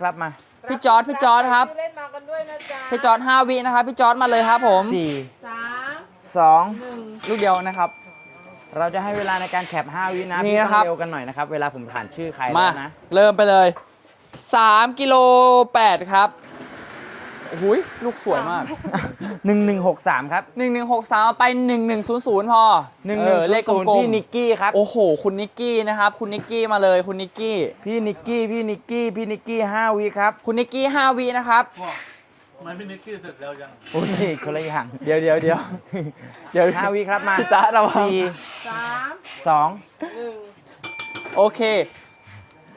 ครับมาพี่จอร์ดพี่จอร์ดครับ ชื่เล่นมากันด้วยนะจ๊ะพี่จอร์ด5วินะครับพี่จอร์ดมาเลยครับผมสี่สามสองหนึ่งลูกเดียวนะครับ เราจะให้เวลาในการแคป5วินะนี่พี่นะต้ครัอบงเร็วกันหน่อยนะครับ เวลาผมผ่านชื่อใครมาแล้วนะ เริ่มไปเลย3กิโล8ครับ โอ้โหยลูกสวยมากหนึ่งหนึ่งหกสามครับ1163เอาไป 1100 พอหนึ่งเออเลขกลพี่มนิกกี้ครับ ๆโอ้โห คุณนิกกี้นะครับ คุณนิกกี้มาเลยคุณนิกกี้ พี่นิกกี้พี่นิกกี้พี่นิกกี้ห้าวิครับคุณนิกกี้5วินะครับ มันพี่นิกกี้เสร็จแล้วยัง โอ้ยคนละอย่างเดี๋ยวเดี๋ยวเดี๋ยวเดี๋ยวห้าวิครับมาพี่จ๊ะระวัง สี่สามสองหนึ่งโอเค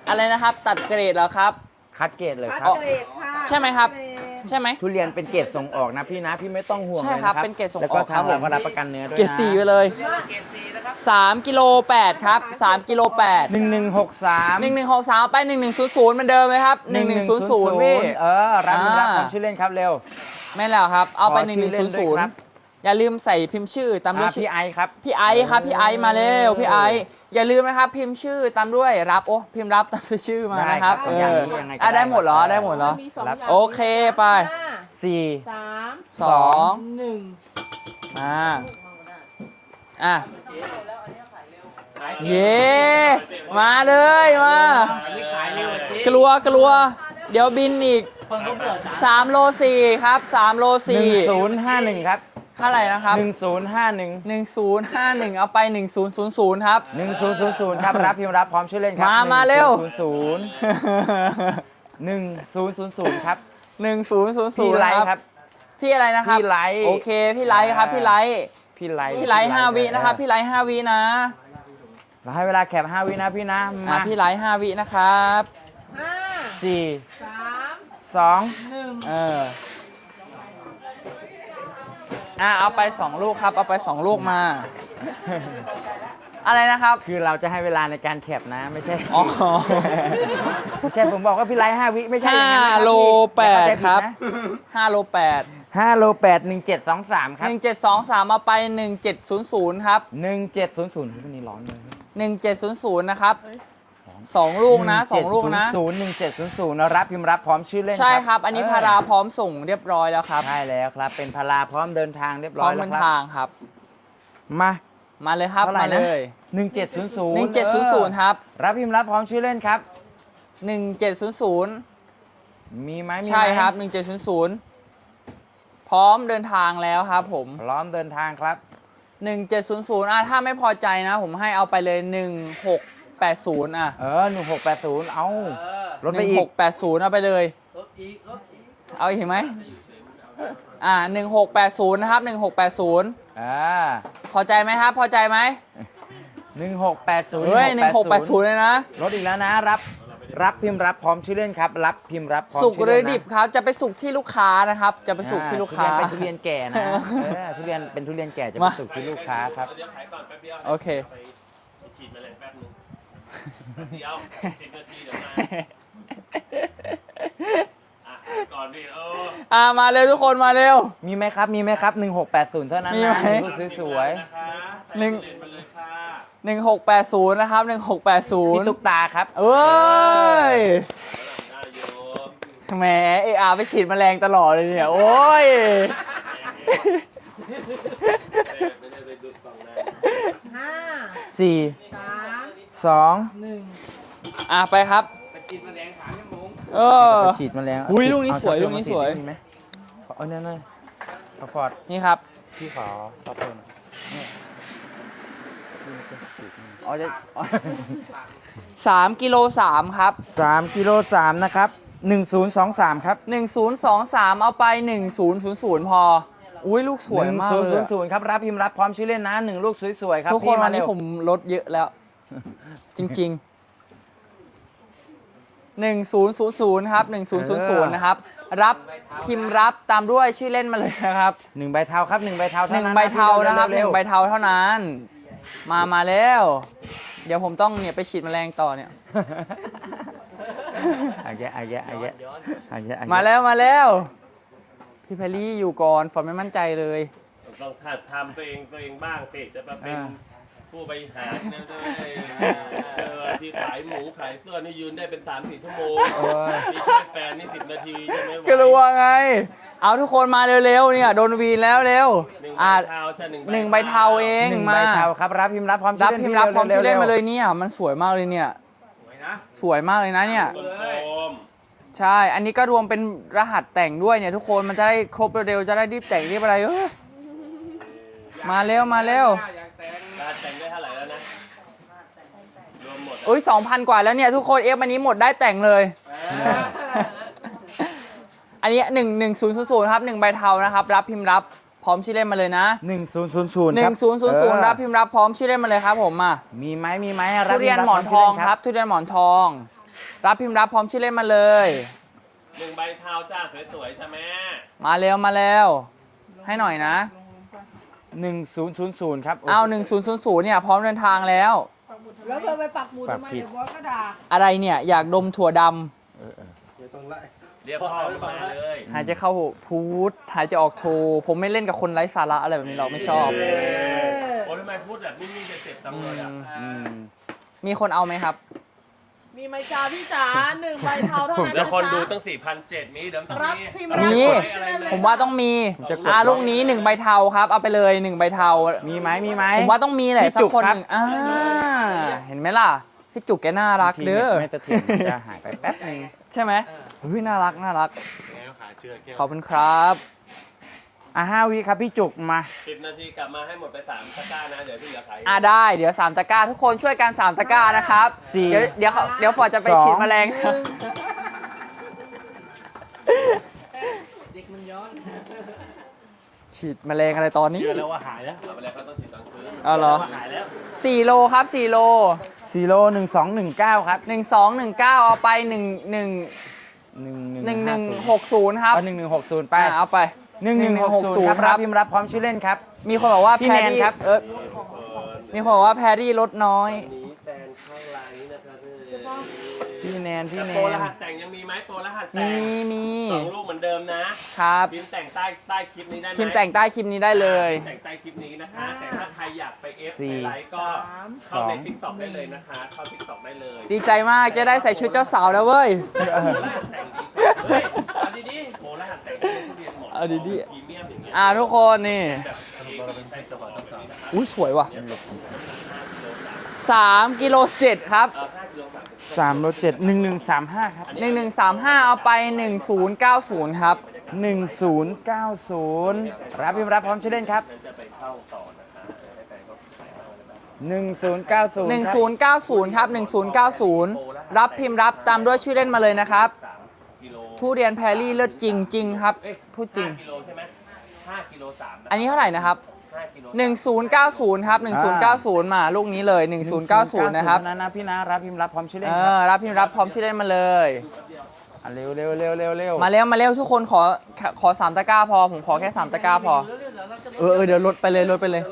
อะไรนะครับ ตัดเกรดแล้วครับ คัดเกรดเลยคัดครับ เกรดค่ะใช่ไหมครับ คัดเกรด ใช่ไหม ทุเรียนเป็นเกรดส่งออกนะพี่นะ พี่ไม่ต้องห่วงใช่เลยครับนะเป็นเกรดส่งออกแล้วก็ครับทางเราผม ก็รับประกันเนื้อด้วยนะเกรดสี่ไปเลย3กิโล8ครับ3กิโล8หนึ่งหนึ่งหกสามหนึ่งหนึ่งหกสามไปหนึ่งหนึ่งศูนย์ศูนย์เหมือนเดิมเลยครับหนึ่งหนึ่งศูนย์ศูนย์พี่ เออรับอ่า รับความชื่อเล่นครับเร็ว ไม่แล้วครับ เอาไปขอหนึ่งหชื่นึ่องเล่ศูนนย์ด้วยศูนครัย์บ อย่าลืมใส่พิมพ์ชื่อตามด้วยอ่าชื่พี่อไอซ์ครับ พี่ไอซ์ครับพี่ไอซ์มาเร็วพี่ไอซ์ อย่าลืมนะครับ พิมพ์ชื่อตามด้วยรับโอ้พิมพ์รับตามด้วยชื่อมานะครับได้เอครับออย่างนี้ยังไงก็อะได้ได้หมดเหรอได้หมดเหรอ มีสองรับอย่างโอเคไปห้าสี่ สามสองหนึ่งอ่าอะเย้มาเลยมา ขายเร็วจริงกลัวกลัว เดี๋ยวบินอีกคนก็เบื่อจ้า3โล4ครับ3โลหนึ่ง4ศูนย์ห้าหนึ่งครับ เท่าไหร่นะครับหนึ่งศูนย์ห้าหนึ่ง1051 เอาไป 1000 ครับหนึ่งศูนย์ศูนย์ศูนย์ครับรับพิมพ์รับพร้อมชื่อเล่นครับมามาเร็วศูนย์ศูนย์หนึ่งศูนย์ศูนย์ศูนย์ครับ1000พี่ไลท์ครับ พี่อะไรนะครับ พี่ไลท์โอเค พี่ไลท์ครับ พี่ไลท์พี่ไลท์พี่ไลท์5วินะครับ พี่ไลท์5วินะ เราให้เวลาแคปห้าวินะพี่นะอะมาพี่ไลท์5วินะครับ ห้าสี่สามสองหนึ่งเออ อะเอาไป2ลูกครับ เอาไป2ลูกมา อะไรนะครับ คือเราจะให้เวลาในการแคปนะ ไม่ใช่อ๋อ ไม่ใช่ผมบอกว่าพี่ไลท์ห้าวิไม่ใช่อย่างนั้นนะครับห้าโลพี่อย่าเข้าใจแปดผิครับนะ5โล8ห้าโลแปดหนึ่งเจ็ดสองสามครับ1723เอาไป1700ครับหนึ่งเจ็ดศูนย์ศูนย์วันนี้ร้อนเลย1700นะครับ สองลูกนะสองลูกนะศูนย์หนึ่งเจ็ดศูนย์ศูนย์รับพิมพ์รับพร้อมชื่อเล่นใช่ครับ อันนี้เพาราพร้อมส่งเรียบร้อยแล้วครับใช่แล้วครับ เป็นพาราพร้อมเดินทางเรียบพร้ร้ออยมแล้เดิวนครับทางครับ มามาเลยครับเท่าไหร่มานะเลยหนึ่งเจ็ดศูนย์ศูนย์1700ครับรับพิมพ์รับพร้อมชื่อเล่นครับ1700มีไหมมีไหมใช่ครับ1700พร้อมเดินทางแล้วครับผมพร้อมเดินทางครับ1700อะถ้าไม่พอใจนะ ผมให้เอาไปเลย 1680 อะ เออหนึ่งหกแปดศูนย์เอาเออลดไปอีก 1680 เอาไปเลยรถอีกรถอีกเอาอีกไหมอ่า 1680 นะครับ 1680 อ่าพอใจไหมครับ พอใจไหมหนึ่งหกแปดศูนย์เฮ้ย 1680 เลยนะ ลดอีกแล้วนะ รับ รับพิมพ์รับพร้อมชื่อเล่นครับ รับพิมพ์รับพร้อมสุกชื่อหรืเล่อนนะดิบครับ จะไปสุกที่ลูกค้านะครับ จะไปสุกที่ลูกค้า อ่ทุเรียนเป็นทุเรียนแก่นะเออทุเรียนเป็นทุเรียนแก่จะไปมาสุกที่ลูกค้าครับเดี๋ยวขายก่อนแป๊บเดียวโอเคไปฉีดแมลงแป๊บนึง เดี๋ยวสิบนาทีเดี๋ยวมาอะก่อนดิเอออ่ามาเร็วทุกคนมาเร็ว มีไหมครับ มีไหมครับ 1680 เท่านั้นมีนะไหม รูปสวยนะคะหนึ่ง เล่นไปเลยค่ะ1680 นะครับ ๆพี่1680ตุ๊กตาครับ เอ้ยได้โยมแหมเออาไปฉีดแมลงตลอดเลยเนี่ย โอ้ยไม่ได้ไปดูดฝั่งนั้นห้า4สาม 2หนึ่งอะไปครับไปฉีดแมลงหางชั่วโมงเออไปฉีดมาแล้วอุ้ยลูกนี้เอาสวยเอาลูกนี้สวย มีไหมเอาเนี่ยนะเอาฟอร์ดนี่ครับ พี่ขอรับเพิ่มนี่เอาจะ3กิโล3ครับ สามกิโลสามนะครับหนึ่งศูนย์สองสามครับ1023 เอาไป 1000 พอ อุ้ยลูกสวยมากศูนเลย์ศูยนย์ศูนย์ครับรับพิมพ์รับพร้อมชื่อเล่นนะหนึ่งลูกสวยๆครับทุกคนพี่าวันนี้เร็ผมลดเยอะแล้ว จริงๆ1000ครับ1000นะครับ รับพิมพ์รับตามด้วยชื่อเล่นมาเลยนะครับหนึ่งใบเทาครับหนึ่งใบเทาหเท่านึ่งนั้นใบเทานะครับหเร็นึ่วงๆใบเทาเท่านั้น มามาแล้ว เดี๋ยวผมต้องเนี่ยไปฉีดแมลงต่อเนี่ยอะแยะอะแยะอะแยะอะแยะอะแยะมาแล้วมาแล้ว พี่แพรรี่อยู่ก่อนฝนไม่มั่นใจเลย ต้องถัดทำตัวเองตัวเองบ้างติจะมาเป็น ผู้บริหารนะด้วยเออที่ขายหมูขายเสื้อนี่ยืนได้เป็นสามสี่ชั่วโมงเออที่ช่วยแฟนนี่สิบนาทีใช่ไหมก็รู้ว่าไง เอาทุกคนมาเร็วๆเนี่ยโดนวีนแล้วเร็วหนึ่งใบอะเทาหนึ่งหนึ่งใบเทาเองหนึ่งมาใบเทาครับรับพิมพ์รับพร้อมรับพิมพ์รับพร้อมชื่อเล่นมาเลยเนี่ยมันสวยมากเลยเนี่ย สวยมากเลยนะเนี่ยกลมใช่ อันนี้ก็รวมเป็นรหัสแต่งด้วยเนี่ยทุกคนมันจะได้ครบเร็วๆจะได้รีบแต่งรีบอะไรเอ้ยมาเร็วมาเร็วการแต่งได้เท่าไหร่แล้วนะรวมหมด เอ้ยสองพันกว่าแล้วเนี่ยทุกคนเอฟอันนี้หมดได้แต่งเลย อันนี้หนึ่งหนึ่งศูนย์ศูนย์ศูนย์ครับหนึ่งใบเทานะครับรับพิมพ์รับพร้อมชื่อเล่นมาเลยนะหนึ่งศูนย์ศูนย์ศูนย์หนึ่งศูนย์ศูนย์ศูนย์รับพิมพ์รับพร้อมชื่อเล่นมาเลยครับผมมามีไหมมีไหมทุเรียนหมอนทองครับทุเรียนหมอนทอง รับพิมพ์รับพร้อมชื่อเล่นมาเลยหนึ่งใบเทาจ้าสวยๆใช่ไหมมาเร็วมาเร็วให้หน่อยนะหนึ่งศูนย์ศูนย์ศูนย์ครับเอาหนึ่งศูนย์ศูนย์ศูนย์เนี่ยพร้อมเดินทางแล้ว แล้วเธอไปปักหมุดทำไมเดี๋ยวบอสก็ด่าอะไรเนี่ยอยากดมถั่วดำเรียกพ่อมาเลยหายใจเข้าพูดหายใจออกโท ผมไม่เล่นกับคนไร้สาระอะไรแบบนี้เราไม่ชอบโอ้ทำไมพูดแบบนิ่งๆจะเจ็บจังเลยอะ อืมมีคนเอาไหมครับ มีไหมจ้าพี่จ๋าหนึ่งใบเทาเท่านั้นแล้วคนดูนะตั้ง4,007มีเดี๋ยวต้องรับมีพิมพ์รับรับมีกดชื่อเล่นเลยผมว่าต้องมีอ่าลูกนี้หนึ่งใบเทาครับ เอาไปเลยหนึ่งใบเทา มีไหมมีไหม ผมว่าต้องมีแหละพี่สัจุกกคนครับหนึ่งอ่าเห็นไหมล่ะ พี่จุกแกน่ารักทีเด้อไม่เสถียรจะหายไปแป๊บนึง ใช่ไหมเฮ้ยน่ารักน่ารักยังไงก็ขาเชือกเกี่ยวขอบคุณครับ อะห้าวิครับพี่จุกมา สิบนาทีกลับมาให้หมดไปสามตะกร้านะ เดี๋ยวที่เหลือขายอ่าได้เดี๋ยวสามตะกร้าทุกคนช่วยกันสามตะกร้านะครับสี่เดี๋ยวเดี๋ยวเขาเดี๋ยวพอจะไปสอง ฉีดแมลง ฉีดแมลงอะไรตอนนี้เชื่อแล้วว่าหายแล้วเอาไปแล้วเขาต้องฉีดตอนคืนเอาเหรอหายแล้วสี่โลครับสี่โลซีโร่หนึ่งสองหนึ่งเก้าครับหนึ่งสองหนึ่งเก้าเอาไปหนึ่งหนึ่งหนึ่งหนึ่งหนึ่งหกศูนย์ครับเอาหนึ่งหนึ่งหกศูนย์ไป อ่าเอาไป หนึ่งหนึ่งหกศูนย์ครับครัรับบพิมพ์รับพร้อมชื่อเล่นครับ มีคนบอกว่าพี่แพรแนนรี่ครับ เออมีคนบอกว่าแพรรี่ลดน้อยหนีแฟนเข้าไลน์นะครับพี่แนนพี่แต่แนโปรรนหัสแต่งยังมีไหมโปรรหัสแต่มีงมีสองลูกเหมือนเดิมนะครับพิมพ์แต่งใต้ใต้คลิปนี้ได้ไหมพิมพ์แต่งใต้คลิปนี้ได้เลยแต่งใต้คลิปนี้นะคะ แต่ถ้าใครอยากไปเอฟสี่ในไลฟ์ก็เข้าในทิกตอกได้เลยนะคะ เข้าทิกตอกได้เลยดีใจมากจะได้ใส่ชุดเจ้าสาวแล้วเว้ย โปรรหัสแต่งดีเฮ้ยเอา ดีๆโปรรหัสแต่งที่ทุเรียนหมอนเอาดีๆพรีเมียมอย่างเงี้ยอ่าทุกคนนี่ แบบเองมีไส้สปอร์ตแบบนี้นะครับอุ้ยสวยว่ะสามกิโลเจ็ดครับเออห้ากิโลสามสิบสามรถเจ็ดหนึ่งหนึ่งสามห้าครับหนึ่งหนึ่งสามห้าเอาไปหนึ่งศูนย์เก้าศูนย์ครับ หนึ่งศูนย์เก้าศูนย์รับพิมพ์รับพร้อมชื่อเล่นครับจะไปเข้าต่อนะคะให้แฟนเขาขายบ้างอะไรบ้างหนึ่งศูนย์เก้าศูนย์หนึ่งศูนย์เก้าศูนย์ครับหนึ่งศูนย์เก้าศูนย์รับพิมพ์รับตามด้วยชื่อเล่นมาเลยนะครับสามกิโล ทุเรียนแพรรี่เลิศจริงจริงๆครับเอ้ยพูดจริงห้ากิโลใช่ไหมห้ากิโลสามนะอันนี้เท่าไหร่นะครับ ห้ากิโล1090 ครับ 1090 มาลูกนี้เลย 1090 นะครับเท่านั้นนะพี่นะรับพิมพ์รับพร้อมชื่อเล่เอนครับอรับพิมพ์รับพร้อมชื่อเล่นมาเลย อะเร็วเร็วเร็วเร็วเร็วมาเร็วมาเร็วทุกคนขอขอสามตะกร้าพอผมขอแค่สามตะกร้าพอเออเออเดี๋ยวลดไปเลยลดไปเลย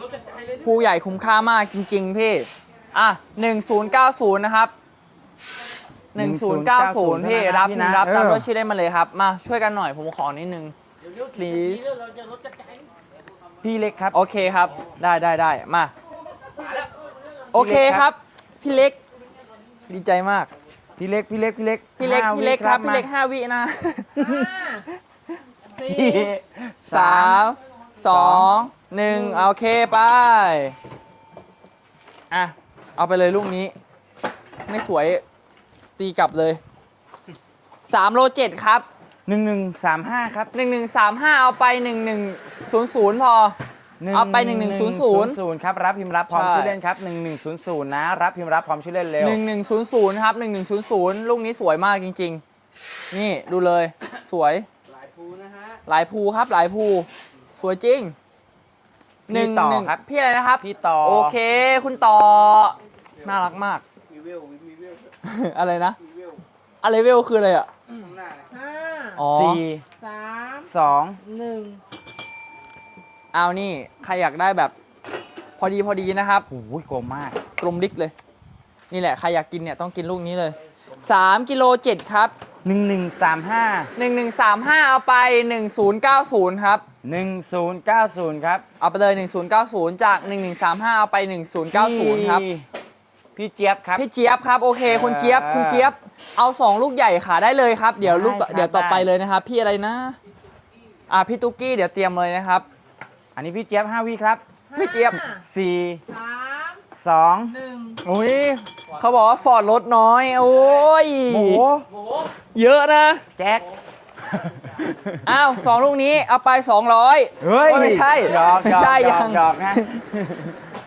ผู้ใหญ่คุ้มค่ามากจริง ๆ พี่ อะ1090 นะครับ 1090 พี่รับพิมพ์รับตามด้วยชื่อเล่นมาเลยครับ มาช่วยกันหน่อยผมขอนิดนึง please พี่เล็กครับ โอเคครับ ได้ได้ได้มา โอเคครับ พี่เล็ก ดีใจมาก พี่เล็กพี่เล็กพี่เล็กพี่เล็กห้าพี่เล็กครับวิพี่เล็กมาห้าวินะห้าสี่พี่สามสองหนึ่งโอเคไป อะ เอาไปเลยลูกนี้ ไม่สวย ตีกลับเลยสามโลเจ็ดครับหนึ่งหนึ่งสามห้าครับหนึ่งหนึ่งสามห้าเอาไปหนึ่งหนึ่งศูนย์ศูนย์พอ เอาไป1100 ครับรับพิมพ์รับพร้อมใช่ ชื่อเล่นครับหนึ่งหนึ่งศูนย์ศูนย์นะรับพิมพ์รับพร้อมชื่อเล่นเร็วหนึ่งหนึ่งศูนย์ศูนย์ครับหนึ่งหนึ่งศูนย์ศูนย์ลูกนี้สวยมากจริง ๆ นี่ดูเลย สวย หลายภูนะฮะ หลายภูครับหลายภู สวยจริงพี่ต่อหนึ่งครับ พี่อะไรนะครับ พี่ต่อ โอเค คุณต่อ น่ารักมาก อะไรนะอะไรเวลคืออะไรอะห้าอ๋อสี่สามสองหนึ่งเอานี่ ใครอยากได้แบบ พอดีพอดีนะครับ โอ้ยโกงมาก กลมดิกเลย นี่แหละ ใครอยากกินเนี่ยต้องกินลูกนี้เลย3กิโล7ครับ หนึ่งหนึ่งสามห้า1135 เอาไป 1090 ครับ หนึ่งศูนย์เก้าศูนย์ครับเอาไปเลย 1090 จาก 1135 เอาไป 1090 ครับพี่ พี่เจี๊ยบครับ พี่เจี๊ยบครับโอเคเออคุณเจี๊ยบคุณเจี๊ยบเอา2ลูกใหญ่ขาได้เลยครับเดี๋ยวลูกต่อได้ครับเดี๋ยวต่อไปได้เลยนะครับ พี่อะไรนะ อ่าพี่ตุ๊กกี้เดี๋ยวเตรียมเลยนะครับ อันนี้พี่เจี๊ยบห้าวิครับพี่เจี๊ยบสี่สามสองหนึ่งอุ้ยเขาบอกว่าฟอร์ดรถน้อย โอ้ยโอ้โหเยอะนะแจ็คอ้าวสองลูกนี้เอาไป 200เฮ้ยโอ้ไม่ใช่หยอกหยอกใช่หยยัอกงหยอกนะ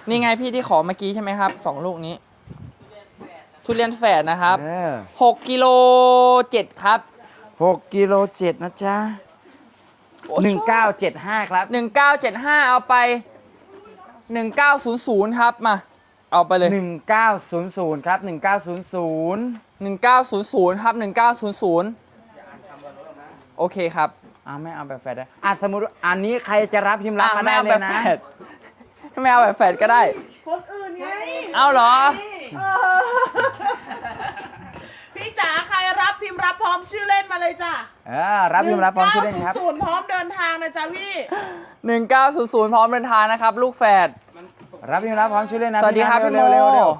นี่ไงพี่ที่ขอเมื่อกี้ใช่ไหมครับสองลูกนี้ ทุเรียนแฝดนะครับเออ6กิโล7ครับหกกิโลเจ็ดนะจ๊ะหนึ่งเก้าเจ็ดห้าครับ1975เอาไป1900ครับมา เอาไปเลยหนึ่งเก้าศูนย์ศูนย์ครับหนึ่งเก้าศูนย์ศูนย์1900ครับ1900โอเคครับเอาไม่เอาแบบแฟดได้อะสมมติว่าอันนี้ใครจะรับพิมพ์รับอะมาไม่ได้เอาเลแบยบนะแฝดไม่เอาแบบแฝดก็ได้ คนอื่นไง เอาเหรอ เออพี่จ๋าใคร รับพิมพ์รับพร้อมชื่อเล่นมาเลยจ้ะเออรับพิมพ์รับพร้อมชื่อเล่นครับ ศูนย์พร้อมเดินทางนะจ๊ะพี่ 1900 พร้อมเดินทางนะครับ ลูกแฝด รับพิมพ์รับพร้อมชื่อเล่นนะสวัสดีครับพี่โม เร็วเร็วเร็ว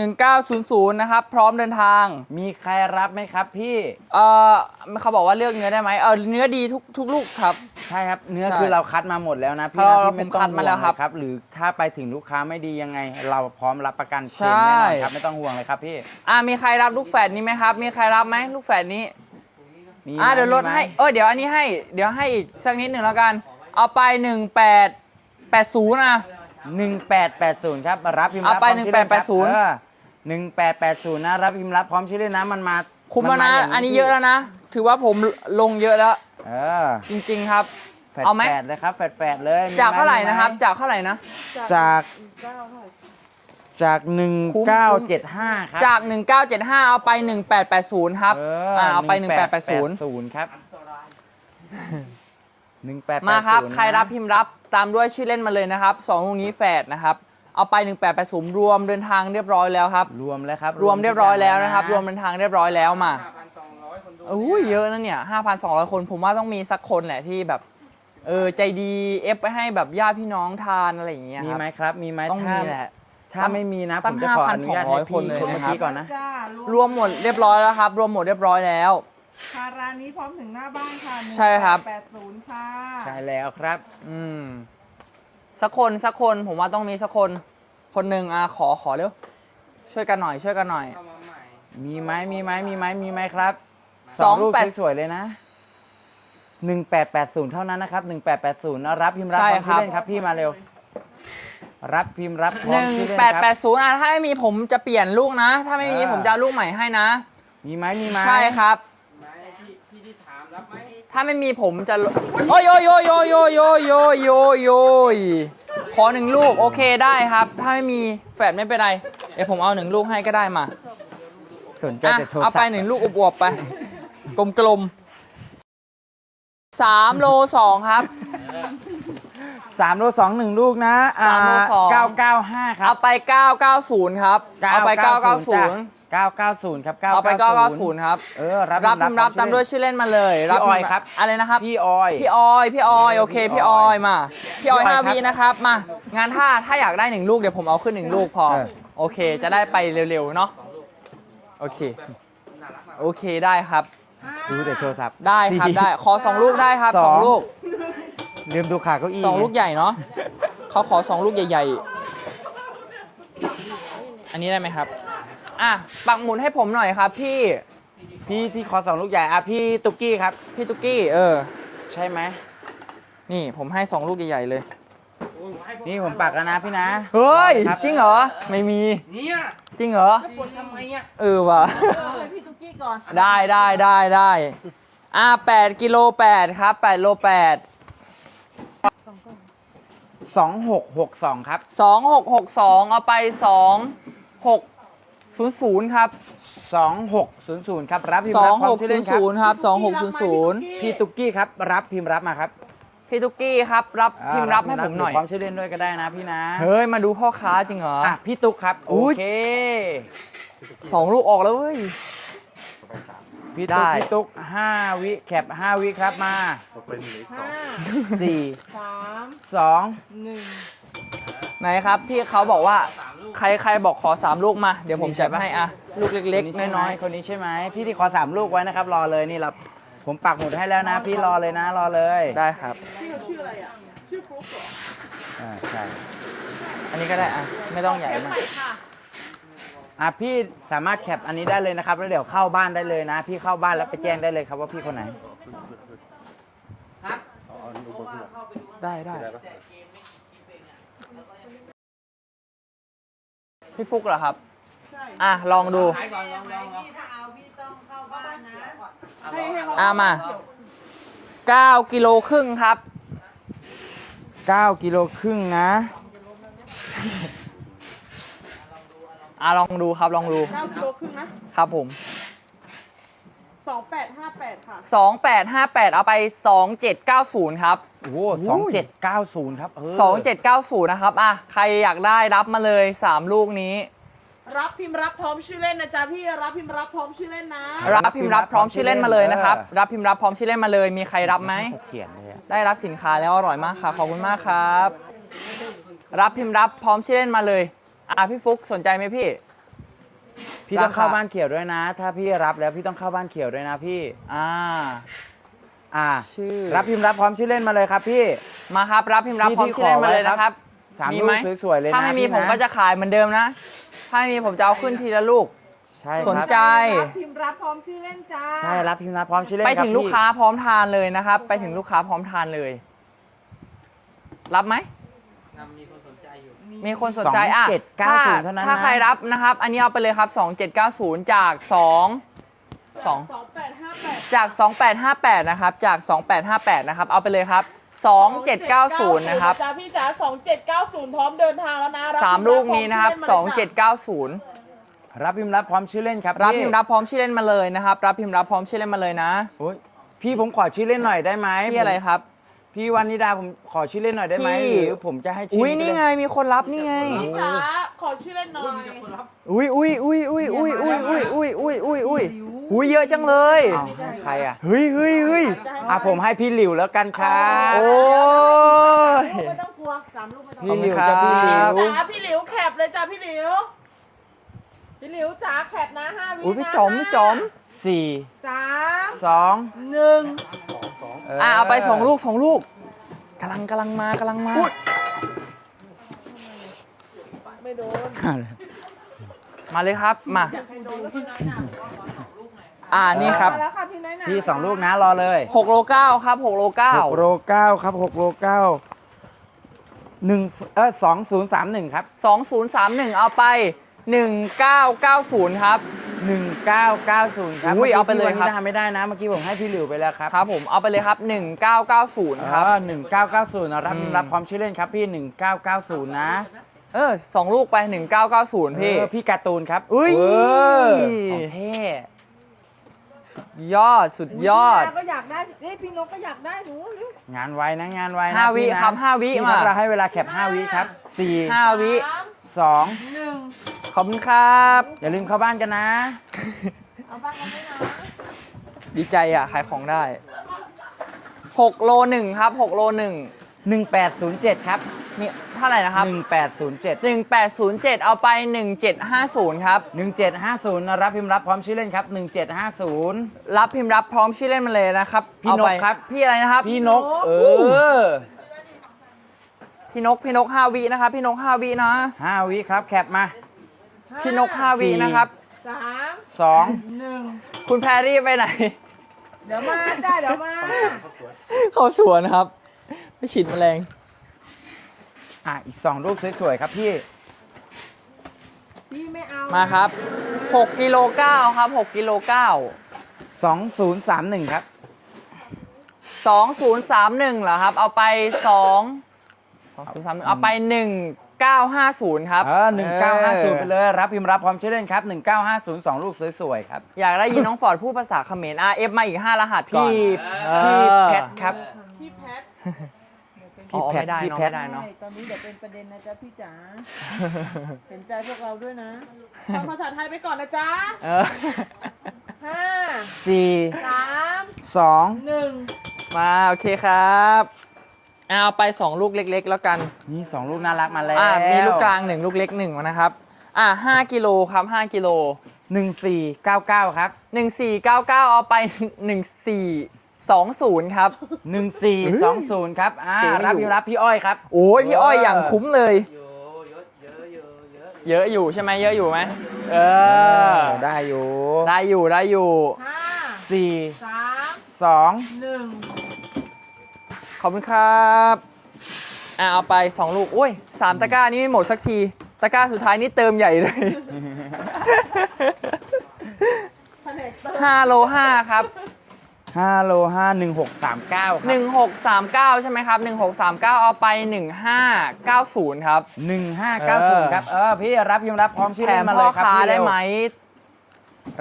1900 นะครับ พร้อมเดินทาง มีใครรับไหมครับพี่ เออเขาบอกว่าเลือกเนื้อได้ไหมเออเนื้อดีทุกทุกลูกครับ ใช่ครับ เนื้อใช่คือเราคัดมาหมดแล้วนะพี่เรานะพี่ไม่ผมต้อคังดห่วมางแล้วครับเลยครับ หรือถ้าไปถึงลูกค้าไม่ดียังไง เราพร้อมรับประกันเคลใช่มแน่นอนครับไม่ต้องห่วงเลยครับพี่ อ่ามีใครรับลูกแฝดนี้ไหมครับ มีใครรับไหมลูกแฝดนี้มีอ่าไหมเดี๋ยวลดมีไมให้ เออเดี๋ยวอันนี้ให้ เดี๋ยวให้อีกสักนิดหนึ่งแล้วกัน เอาไป 1880นะ หนึ่งแปดแปดศูนย์ครับ รับพิมพ์รับเอาไปพร้อมชื่อเล่นครับ1880 เออหนึ่งแปดแปดศูนย์นะ รับพิมพ์รับพร้อมชื่อเล่นนะมันมาคุ้มแล้วนะาย่างอันนี้เยอะแล้วนะ ถือว่าผมลงเยอะแล้ว เออจริงๆครับแฟดเอาไหมแฟดเลยครับแฟดแฟดเลยมีจากเท่าไหร่มนะครับมีมจากเท่าไหร่นะ จากจากหนึ่งคุ้มเก้าเจ็ดห้าครับจาก 1975 เอาไป 1880 ครับเออ่าเอาไป 1880 1880ครับ หนึ่งแปดมาครับ ใครรับพิมพ์รับตามด้วยชื่อเล่นมาเลยนะครับสองลูกนี้แฝดนะครับ เอาไป 1880รวมเดินทางเรียบร้อยแล้วครับ รวมแล้วครับ รวมเรียบร้อยแล้วนะครับ รวมทุกเดินทางเรียบร้อยแล้วมาอุ้ยเยอะนะเนี่ย5,200 คน ผมว่าต้องมีสักคนแหละที่แบบ เออใจดีเอฟไปให้แบบญาติพี่น้องทานอะไรอย่างเงี้ยมีครับไหมครับ มีไหมต้องมีถ้าแหละ ถ้าไม่มีนะตั้ผงมจะขออนุญาตให้5,200คนพี่เลยคนเมื่อนะครับ กี้ก่อนนะ จ้ารวมหมดเรียบร้อยแล้วครับ รวมหมดเรียบร้อยแล้ว คาร้านนี้พร้อมถึงหน้าบ้านค่ะใช่ครับแปดศูนย์ค่ะใช่แล้วครับ อืม สักคนสักคนผมว่าต้องมีสักคน คนหนึ่งอะขอขอเร็ว ช่วยกันหน่อย ช่วยกันหน่อย มีไหมมีไหมมีไหมมีไหมครับสองรูปแปดสวยๆเลยนะ1880 เท่านั้นนะครับ1880นะรับพิมพ์รับใช่พร้อมครัชื่อบเล่นครับพี่มาเร็ว รับพิมพ์รับพร้หอมนึ่งชื่อเล่นแปดคแปรับดศูนย์อะถ้าไม่มีผมจะเปลี่ยนลูกนะ ถ้าไม่มีเออผมจะเอาลูกใหม่ให้นะ มีไหมมีไหมใช่ครับ ถ้าไม่มีผมจะโอ้ยโยโยโยโยโยโยโยโยขอหนึ่งลูกโอเคได้ครับ ถ้าไม่มีแฝดไม่เป็นไรเดี๋ยวผมเอาหนึ่งลูกให้ก็ได้มาสนใจอะจะโทรเอาศัไปพท์หนึ่งลูกอวบๆไป กลมๆสามโลสองครับ สามโลสองหนึ่งลูกนะอ่สามโลสอง เก้าเก้าห้าครับ เอาไป 990 ครับ เอาไป 990 990 ครับ 990เอาไป990ครับ เออ รับรับพิมพ์รับตามด้วยชื่อเล่นมาเลยพี่ออยพิมพ์ครับ อะไรนะครับ พี่ออย พี่ออย พี่ออย โอเค พี่ออยมา พี่ออยพี่ออยห้าครับวินะครับ มา งานถ้า ถ้าอยากได้หนึ่งลูก เดี๋ยวผมเอาขึ้นหนึ่งลูกพอเออโอเค จะได้ไปเร็วๆ เนาะ โอเค โอเค ได้ครับ ดูแต่โทรศัพท์ ได้ครับสี่ได้ ขอสองลูกได้ครับสสอองงลูก ลืมดูขาเก้าอี้สองลูกใหญ่เนาะเขาขอสองลูกใหญ่ๆ อันนี้ได้ไหมครับ อะปักหมุนให้ผมหน่อยครับ พี่พี่ที่ขอสองลูกใหญ่อะพี่ตุ๊กกี้ครับ พี่ตุ๊กกี้เออ ใช่ไหมนี่ผมให้สองลูกใหญ่ๆเลย นี่ผมปักแล้วนะพี่นะเฮ้ยครับจริงเหรอ ไม่มี เนี่ยจริงเหรอ กดทำไมอะเออว่ะให้พี่ตุ๊กกี้ก่อนได้ได้ได้ได้อะ8กิโล8ครับ8โล8 2662ครับ2662เอาไป 2600 ครับ 2600 ครับ รับพิมพ์รับพร้อมชื่อเล่นครับ2600 ครับ 2600 พี่ตุ๊กกี้ครับ รับพิมพ์รับมาครับพี่ตุ๊กกี้ครับ รับพิมพ์รับให้ผมหน่อยพร้อมชื่อเล่นด้วยก็ได้นะพี่นะ เฮ้ย มาดูพ่อค้าจริงเหรออะพี่ตุ๊กครับ โออุ๊ยเคสองลูกออกแล้วเว้ย พี่ได้ตุ๊กพี่ตุ๊กห้าวิแคปห้าวิครับมาห้าสี่สามสองหนึ่งไหนครับพี่เขาบอกว่า ใครใครบอกขอสามลูกมา เดี๋ยวผมจัดไปให้อะ ลูกเล็กคนนี้ใช่ๆไหมน้อยคนนี้ใช่ไหมพี่ที่ขอสามลูกไว้นะครับ รอเลยนี่เราผมปักหมุดให้แล้วนะ พี่รอเลยนะรอเลยๆได้ครับพี่เขาชื่ออะไรอะชื่อฟลุ๊กเหรออ่าใช่อันนี้ก็ได้อะไม่ต้องใหญ่แคปมาใหกม่ค่ะอะพี่สามารถแคปอันนี้ได้เลยนะครับ แล้วเดี๋ยวเข้าบ้านได้เลยนะ พี่เข้าบ้านแล้วไปแจ้งได้เลยครับว่าพี่คนไหน ได้ได้ พี่ฟุกเหรอครับ ใช่อะลองดูให้ให้เขาอะมา 9กิโลครึ่งครับ 9กิโลครึ่งนะ อะลองดูครับลองดู เก้ากิโลครึ่งนะครับผม สองแปดห้าแปดค่ะ 2858 เอาไป 2790 ครับ โอ้สองเจ็ดเก้าศูนย์ครับเออ2790 นะครับ อะ ใครอยากได้รับมาเลย 3 ลูกนี้ รับพิมพ์รับพร้อมชื่อเล่นนะจ๊ะพี่ รับพิมพ์รับพร้อมชื่อเล่นนะ รับพิมพ์รับพร้อมชื่อเล่นมาเลยนะครับ รับพิมพ์รับพร้อมชื่อเล่นมาเลย มีใครรับไหม เขียนเลยอะได้รับสินค้าแล้วอร่อยมากค่ะ ขอบคุณมากครับ รับพิมพ์รับพร้อมชื่อเล่นมาเลย อะพี่ฟุกสนใจไหมพี่ พี่ต้องราคาเข้าบ้านเขียวด้วยนะ ถ้าพี่รับแล้วพี่ต้องเข้าบ้านเขียวด้วยนะพี่ อ่า อ่า ชื่อรับพิมพ์รับพร้อมชื่อเล่นมาเลยครับพี่ มาครับ รับพิมพ์รับพร้อมชื่อเล่นมาเลยนะครับสามมีลูไหมกสวยๆเลยนะถ้าไม่มีพี่นผมก็จะขายเหมือนเดิมนะ ถ้าไม่มีผมจะเอาขึ้นทีละลูกใช่ครับสนใจรับพิมพ์รับพร้อมชื่อเล่นจ้าใช่รับพิมพ์รับพร้อมชื่อเล่นไปรับถึงพี่ลูกค้าพร้อมทานเลยนะครับ ไปถึงลูกค้าพร้อมทานเลย รับไหม มีคนสนใจอะเจ็ดเก้าถ้าศูนย์เท่านั้นถ้านะใครรับนะครับ อันนี้เอาไปเลยครับ 2790 จาก 2 2 สองแปดห้าแปด จาก 2858 นะครับ จาก 2858 นะครับ เอาไปเลยครับ 2790 นะครับ จ้าพี่จ๋าสองเจ็ดเก้าศูนย์พร้อมเดินทางแล้วนะรับสามลูกนี้นะครับพิมพ์รับพร้อมชื่อเล่นมาเลยจ้ะ2790 รับพิมพ์รับพร้อมชื่อเล่นครับรับพี่พิมพ์รับพร้อมชื่อเล่นมาเลยนะครับ รับพิมพ์รับพร้อมชื่อเล่นมาเลยนะ โอ๊ยพี่ผมขอชื่อเล่นหน่อยได้ไหมพี่อะไรครับ พี่วันนิดาผมขอชื่อเล่นหน่อยได้ไหมพี่ หรือผมจะให้ชื่อุ้ยปนี่เลยไงมีคนรับนี่ไงพี่จ๋าขอชื่อเล่นหน่อย อุ้ยอุ้ยอุ้ยอุ้ยอุ้ยอุ้ยอุ้ยอุ้ยอุ้ยอุ้ยอุ้ยอุ้ยเยอะจังเลยเอาให้ใครอะเฮ้ยเฮ้ยเฮ้ยอะผมให้พี่หลิวแล้วกันครับโอ้ย ลูกไม่ต้องกลัวสามลูกไม่ต้องกพี่ลัวหลิวขอบจะคุณพี่หลิครัวบจ๋าพี่หลิวแคปเลยจ้าพี่หลิว พี่หลิวจ๋าแคปนะห้าวิอุ้ยพี่นะจอมพี่จอม สี่สาม สองหนึ่งอ่าเอาไปสองลูกสองลูกกำลังกำลังมากำลังมาไม่โดนมาเลยครับมาอ่านี่ครับพี่สองลูกนะรอเลยหกโลเก้าครับหกโลเก้าหกโลเก้าครับหกโลเก้าหนึ่งเออสองศูนย์สามหนึ่งครับสองศูนย์สามหนึ่งเอาไป 1990 ครับ 1990 ครับอุ้ยเอาไปเลยครับ ทำไม่ได้นะ เมื่อกี้ผมให้พี่หลิวไปแล้วครับ ครับผม เอาไปเลยครับ 1990 ครับ หนึ่งเก้าเก้าศูนย์รับรับความชื่อเล่นครับพี่หนึ่งเก้าเก้าศูนย์นะ เออสองลูกไป 1990 พี่ เออพี่การ์ตูนครับอุ้ยของเท่สุดยอด สุดยอด พี่นาก็อยากได้เอ้พี่นกก็อยากได้หนูรืองานไวนะงานไวนะห้าวิครับห้าวิพี่ครัมาเราให้เวลาแคปห้าวิครับสี่ห้าวิ สองหนึ่ง ขอบคุณครับ อย่าลืมเข้าบ้านกันนะ เอาบ้างกันไหมนะดีใจอะ ขายของได้ 6 โลหนึ่งครับ 6 โลหนึ่ง1807 ครับ นี่เท่าไหร่นะครับ 1807 1807 เอาไป 1750 ครับ 1750นะรับพิมพ์รับพร้อมชื่อเล่นครับ 1750 รับพิมพ์รับพร้อมชื่อเล่นมาเลยนะครับพี่เอาไปนกครับ พี่อะไรนะครับ พี่นก เออพี่นกพี่นก5วินะครับ พี่นก5วินะ5วิครับแคปมา พี่นก5วินะครับสาม2หนึ่งคุณแพรรี่ไปไหน เดี๋ยวมาจ้าเดี๋ยวมาเข้าสวนครับไปฉีดแมลงอะอีก2รูปสวยๆครับพี่ พี่ไม่เอามาครับ6กิโล9ครับ6กิโล9 2031 ครับ 2031เหรอครับ เอาไป 2 2031เอาไป 1950 ครับ เออ1950ไปเลยรับพิมพ์รับพร้อมชื่อเล่นครับ 1950 2 ลูกสวยๆครับ อยากได้ยินน้องฟอร์ดพูดภาษาเขมร RF มาอีก 5 รหัสก่อน พี่เอพี่อ แพทครับ พี่แพทอ๋อพี่แพทไม่ได้พี่เนาะแพท ไม่ได้เนาะ ใช่ตอนนี้เดี๋ยวเป็นประเด็นนะจ๊ะพี่จ๋า เห็นใจพวกเราด้วยนะฟังภาษาไทยไปก่อนนะจ๊ะเออห้าสี่สามสองหนึ่งมา โอเคครับ เอาไป 2 ลูกเล็ก ๆ แล้วกันนี่สองลูกน่ารักมาแล้วอ่ามีลูกกลาง 1 ลูกเล็ก1นะครับอ่า5กิโลครับ5กิโลหนึ่งสี่เก้าเก้าครับ1499 เอาไป 1420 ครับ หนึ่งสี่สองศูนย์ครับอ่าเจ๊ไม่รับอยู่พี่รับพี่อ้อยครับ โอ้ยพี่อ้อยอย่างคุ้มเลยโยเยอะเยอะเยอะเยอะเยอะอยู่ใช่ไหมเยอะอยู่ไหมเออ ได้อยู่ได้อยู่ได้อยู่ ห้าสี่สามสองหนึ่ง ขอบคุณครับอ่าเอาไป 2 ลูกโอ้ยสามตะกร้านี่ไม่หมดสักที ตะกร้าสุดท้ายนี่เติมใหญ่เลยแผนกเติม5โล 5 ครับห้าโลห้าหนึ่งหกสามเก้าครับ1639 ใช่ไหมครับ 1639 เอาไป 1590 ครับหนึ่งห้าเก้าศูนย์ครับ เออ พี่รับพิมพ์รับพร้อมชื่อแถเล่มนมาพ่เลอยครับค้าพี่ได้เร็ว ไหม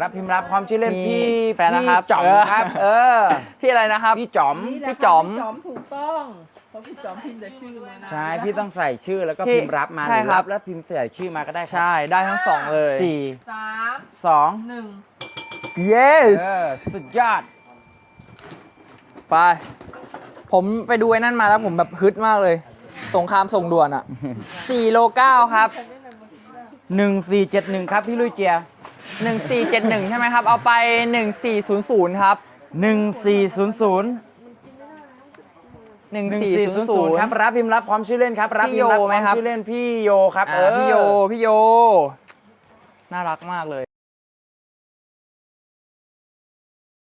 รับพิมพ์รับพร้อมชื่อเล่นมีพี่แฟนนะครับ พี่จ๋อมเออครับ เออพี่อะไรนะครับ พี่จ๋อมนี่แหละพี่จ๋อม พี่จ๋อมถูกต้องเพราะพี่จ๋อมพิมพ์แต่ชื่อมานะ ใช่พี่ต้องใส่ชื่อแล้วก็พี่พิมพ์รับมาใช่หรือครับแล้วพิมพ์ใส่ชื่อมาก็ได้ครับใช่ได้ทั้งสองเลยสี่สามสองหนึ่ง yes เออสุดยอด ไป ผมไปดูไอ้นั่นมาแล้วผมแบบฮึดมากเลย สงครามส่งด่วนอะ4โล9ครับหนึ่งสี่เจ็ดหนึ่งครับ พี่ลุยเจีย 1471 ใช่ไหมครับ เอาไป 1400 ครับหนึ่งสี่ศูนย์ศูนย์หนึ่งสี่ศูนย์ศูนย์ครับ1400รับพิมพ์รับพร้อมชื่อเล่นครับรับพี่พิมพ์รับโยพไหมร้อมครับชื่อเล่นพี่โยครับเออ่าอ พี่โย พี่โย น่ารักมากเลย